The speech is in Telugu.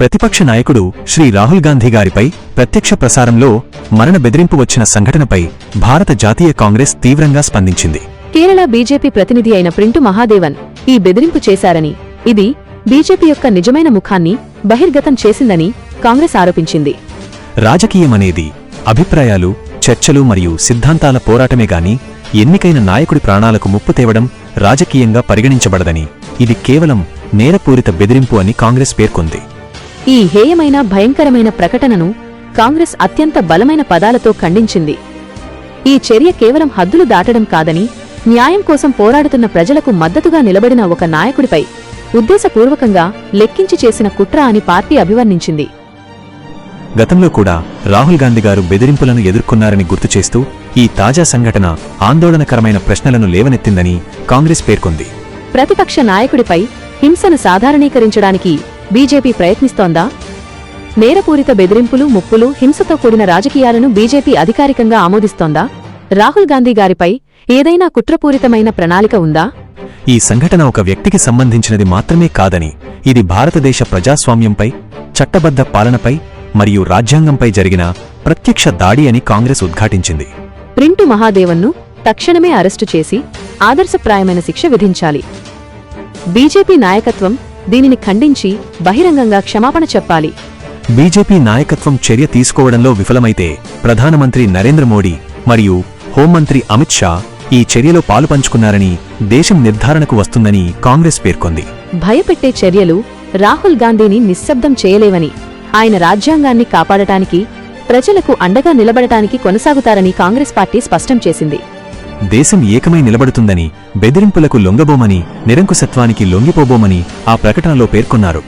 ప్రతిపక్ష నాయకుడు శ్రీ రాహుల్ గాంధీ గారిపై ప్రత్యక్ష ప్రసారంలో మరణ బెదిరింపు వచ్చిన సంఘటనపై భారత జాతీయ కాంగ్రెస్ తీవ్రంగా స్పందించింది. కేరళ బీజేపీ ప్రతినిధి అయిన ప్రింటు మహాదేవన్ ఈ బెదిరింపు చేశారని ఇది బీజేపీ యొక్క నిజమైన ముఖాన్ని బహిర్గతం చేసిందని కాంగ్రెస్ ఆరోపించింది. రాజకీయమనేది అభిప్రాయాలు చర్చలు మరియు సిద్ధాంతాల పోరాటమే గాని ఎన్నికైన నాయకుడి ప్రాణాలకు ముప్పు తేవడం రాజకీయంగా పరిగణించబడదని ఇది కేవలం నేరపూరిత బెదిరింపు అని కాంగ్రెస్ పేర్కొంది. ఈ హేయమైన భయంకరమైన ప్రకటనను కాంగ్రెస్ అత్యంత బలమైన పదాలతో ఖండించింది. ఈ చర్య కేవలం హద్దులు దాటడం కాదని న్యాయం కోసం పోరాడుతున్న ప్రజలకు మద్దతుగా నిలబడిన ఒక నాయకుడిపై ఉద్దేశపూర్వకంగా లెక్కించి చేసిన కుట్ర అని పార్టీ అభివర్ణించింది. గతంలో కూడా రాహుల్ గాంధీ గారు బెదిరింపులను ఎదుర్కొన్నారని గుర్తు చేస్తూ ఈ తాజా సంఘటన ఆందోళనకరమైన ప్రశ్నలను లేవనెత్తిందని కాంగ్రెస్ పేర్కొంది. ప్రతిపక్ష నాయకుడిపై హింసను సాధారణీకరించడానికి బీజేపీ ప్రయత్నిస్తోందా? నేరపూరిత బెదిరింపులు ముప్పులు హింసతో కూడిన రాజకీయాలను బీజేపీ అధికారికంగా ఆమోదిస్తోందా? రాహుల్ గాంధీ గారిపై ఏదైనా కుట్రపూరితమైన ప్రణాళిక ఉందా? ఈ సంఘటన ఒక వ్యక్తికి సంబంధించినది మాత్రమే కాదని ఇది భారతదేశ ప్రజాస్వామ్యంపై చట్టబద్ధ పాలనపై మరియు రాజ్యాంగంపై జరిగిన ప్రత్యక్ష దాడి అని కాంగ్రెస్ ఉద్ఘాటించింది. ప్రింటు మహాదేవన్ను తక్షణమే అరెస్టు చేసి ఆదర్శప్రాయమైన శిక్ష విధించాలి. బీజేపీ నాయకత్వం దీనిని ఖండించి బహిరంగంగా క్షమాపణ చెప్పాలి. బీజేపీ నాయకత్వం చర్య తీసుకోవడంలో విఫలమైతే ప్రధానమంత్రి నరేంద్ర మోడీ మరియు హోంమంత్రి అమిత్ షా ఈ చర్యలో పాలుపంచుకున్నారని దేశం నిర్ధారణకు వస్తుందని కాంగ్రెస్ పేర్కొంది. భయపెట్టే చర్యలు రాహుల్ గాంధీని నిశ్శబ్దం చేయలేవని ఆయన రాజ్యాంగాన్ని కాపాడటానికి ప్రజలకు అండగా నిలబడటానికి కొనసాగుతారని కాంగ్రెస్ పార్టీ స్పష్టం చేసింది. దేశం ఏకమై నిలబడుతుందని బెదిరింపులకు లొంగబోమని నిరంకుశత్వానికి లొంగిపోబోమని ఆ ప్రకటనలో పేర్కొన్నారు.